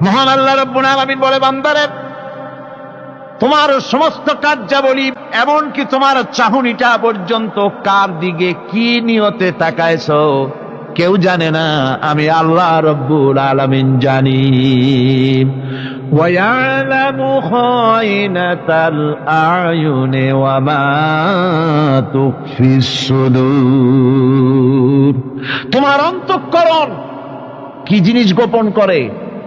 মহান আল্লাহ রব্বুল আলামিন বলে বান্দারে তোমার সমস্ত কার্যাবলী এমনকি তোমার চাহনিটা পর্যন্ত কার দিকে কি নিয়তে তাকাইছো কেউ জানে না আমি আল্লাহ রব্বুল আলামিন জানি ويعلم خائنة الأعين وما تخفي الصدور তোমার অন্তঃকরণ কি জিনিস গোপন করে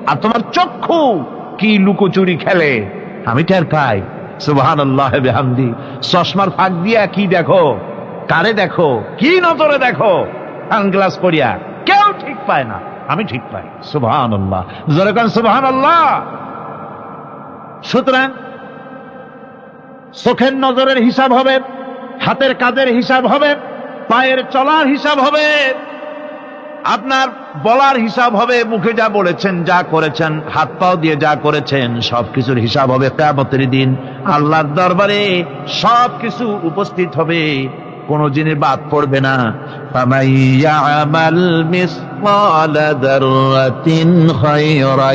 আর তোমার চক্ষু কি লুকোচুরি খেলে? আমি টের পাই। সুবহান চশমার ফাঁক দিয়া কি দেখো? কারে দেখো? কি নজরে দেখো? সানগ্লাস করিয়া কেউ ঠিক পায় না। আমি ঠিক পাই। সুবহান যেরকম সুবহান আল্লাহ সুতরাং চোখের নজরের হিসাব হবে, হাতের কাজের হিসাব হবে, পায়ের চলার হিসাব হবে। আপনার বলার হিসাব হবে মুখে যা বলেছেন যা করেছেন হাত পাও দিয়ে যা করেছেন সবকিছুর হিসাব হবে কেয়ামতের দিন আল্লাহর দরবারে সবকিছু উপস্থিত হবে কোন জিনিস বাদ পড়বে না فَمَن يَعْمَلْ مِثْقَالَ ذَرَّةٍ خَيْرًا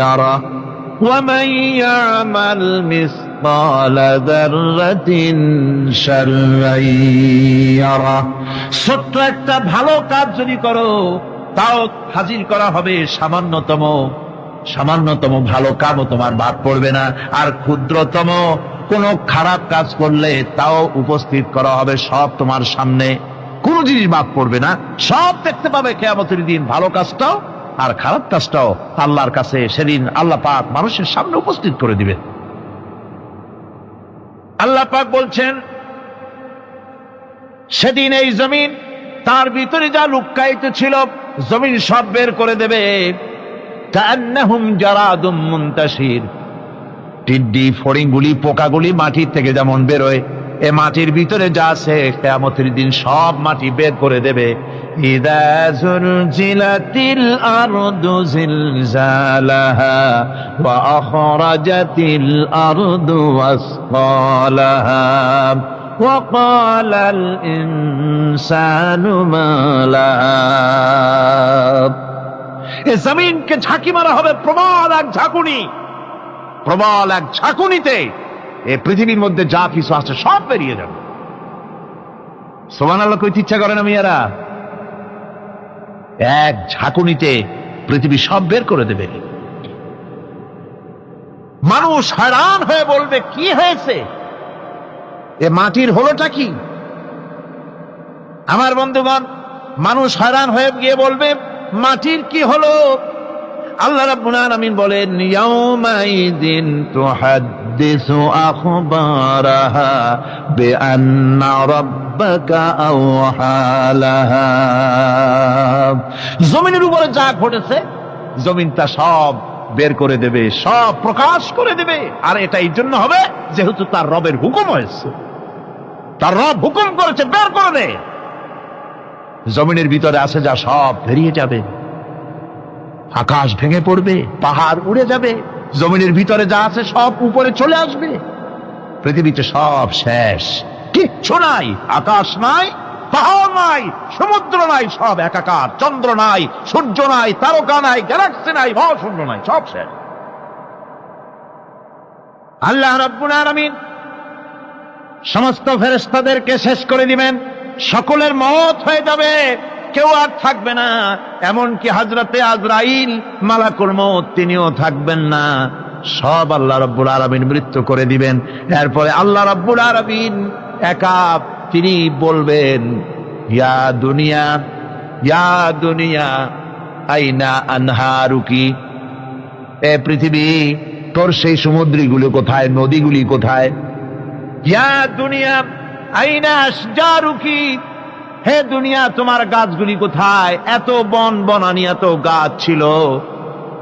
يَرَهُ وَمَن يَعْمَلْ مِثْقَالَ ذَرَّةٍ شَرًّا يَرَهُ ছোট্ট একটা ভালো কাজ যদি করো তাও হাজির করা হবে সামান্যতম সামান্যতম ভালো কামও তোমার বাদ পড়বে না। আর ক্ষুদ্রতম, কোনো খারাপ কাজ করলে তাও উপস্থিত করা হবে সব তোমার সামনে। কোনো জিনিস বাদ পড়বে না। সব দেখতে পাবে কেয়ামতের দিন ভালো কাজটাও আর খারাপ কাজটাও আল্লাহর কাছে। সেদিন আল্লাহ পাক মানুষের সামনে উপস্থিত করে দিবে। আল্লাহ পাক বলছেন, সেদিন এই জমিন তার ভিতরে যা লুক্কায়িত ছিল জমিন সব বের করে দেবে কান্নাহুম জারাদুম মুনতাশির টিড্ডি ফড়িংগুলি পোকাগুলি মাটির থেকে যেমন বেরোয় এ মাটির ভিতরে যা আছে কেয়ামতের দিন সব মাটি বের করে দেবে ইদা জুলজিলাতিল আরদু জিলজালাহা ওয়া আখরাজাতিল আরদু আসকালাহা وقال الإنسان ما لها এ জমিনকে ঝাঁকি মারা হবে, প্রবল এক ঝাঁকুনি। প্রবল এক ঝাঁকুনিতে এ পৃথিবীর মধ্যে যা কিছু আছে সব বেরিয়ে যাবে। সোমান আল্লাহ কইতে ইচ্ছা করে না মিয়ারা? এক ঝাঁকুনিতে পৃথিবী সব বের করে দেবে। মানুষ হয়রান হয়ে বলবে, কি হয়েছে? এ মাটির হলোটা কি? আমার বন্ধুগণ, মানুষ হয়রান হয়ে গিয়ে বলবে মাটির কি হলো? আল্লাহ রাব্বুল আলামিন বলেন, ইয়াউমাইদিন তুহাদ্দিসু আখবারাহা বিআন্না রাব্বাকা আওহালাহা। জমিনের উপরে যা ঘটেছে, জমিন তা সব বের করে দেবে, সব প্রকাশ করে দেবে। আর এটা এই জন্য হবে, যেহেতু তার রবের হুকুম হয়েছে। তার রব হুকুম করেছে, বের করে দে। জমিনের ভিতরে আছে যা সব বেরিয়ে যাবে। আকাশ ভেঙে পড়বে, পাহাড় উড়ে যাবে, জমিনের ভিতরে যা আছে সব উপরে চলে আসবে। পৃথিবীতে সব শেষ। কিচ্ছু নাই, আকাশ নাই, পাহাড় নাই, সমুদ্র নাই, সব একাকার, চন্দ্র নাই, সূর্য নাই, তারকা নাই, গ্যালাক্সি নাই, মহাশূন্য নাই, সব শেষ। আল্লাহ রব্বুল আলামিন সমস্ত ফেরেস্তাদেরকে শেষ করে দিবেন। সকলের মত হয়ে যাবে। কেউ আর থাকবে না। এমনকি হাজরাতে আজরাইল, মালাকুল মত তিনিও থাকবেন না। সব আল্লাহ রব্বুল আলমিন মৃত্যু করে দিবেন। এরপরে আল্লাহ রব্বুল আলমিন একা তিনি বলবেন, ইয়া দুনিয়া ইয়া দুনিয়া, আইনা আনহারুকি? এ পৃথিবী, তোর সেই সমুদ্রীগুলো কোথায়, নদীগুলি কোথায়? ইয়া দুনিয়া হে দুনিয়া, তোমার গাছগুলি কোথায়? এত বন বনানি, এত গাছ ছিল।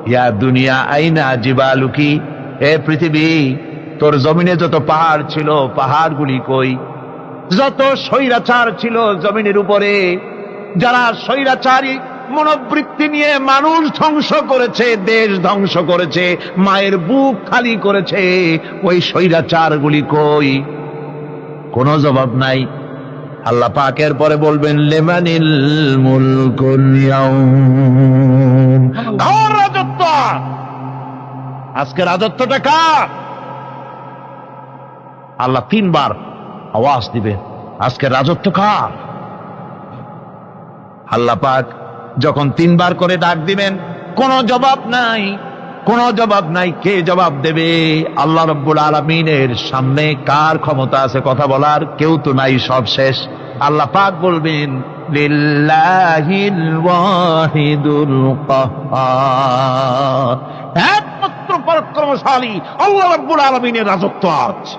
ইয়া দুনিয়া, আইনা জিবালুকি হে পৃথিবী, তোর জমিনে যত পাহাড় ছিল, পাহাড়গুলি কই? যত স্বৈরাচার ছিল জমিনের উপরে, যারা স্বৈরাচারী, মনোবৃত্তি নিয়ে মানুষ ধ্বংস করেছে, দেশ ধ্বংস করেছে, মায়ের বুক খালি করেছে, ওই স্বৈরাচার গুলি কই? কোনো জবাব নাই। আল্লাহ পাকের পরে বলবেন, লেমানিল রাজত্ব। আজকে রাজত্বটা কার? আল্লাহ তিনবার আওয়াজ দিবে আজকে রাজত্ব কার? আল্লাহ পাক যখন তিনবার করে ডাক দিবেন, কোনো জবাব নাই। কোনো জবাব নাই, কে জবাব দেবে? আল্লাহ রব্বুল আলমিনের সামনে কার ক্ষমতা আছে কথা বলার? কেউ তো নাই, সব শেষ। আল্লাহ পাক বলবেন একমাত্র পরাক্রমশালী আল্লাহ রব্বুল আলমিনের রাজত্ব আছে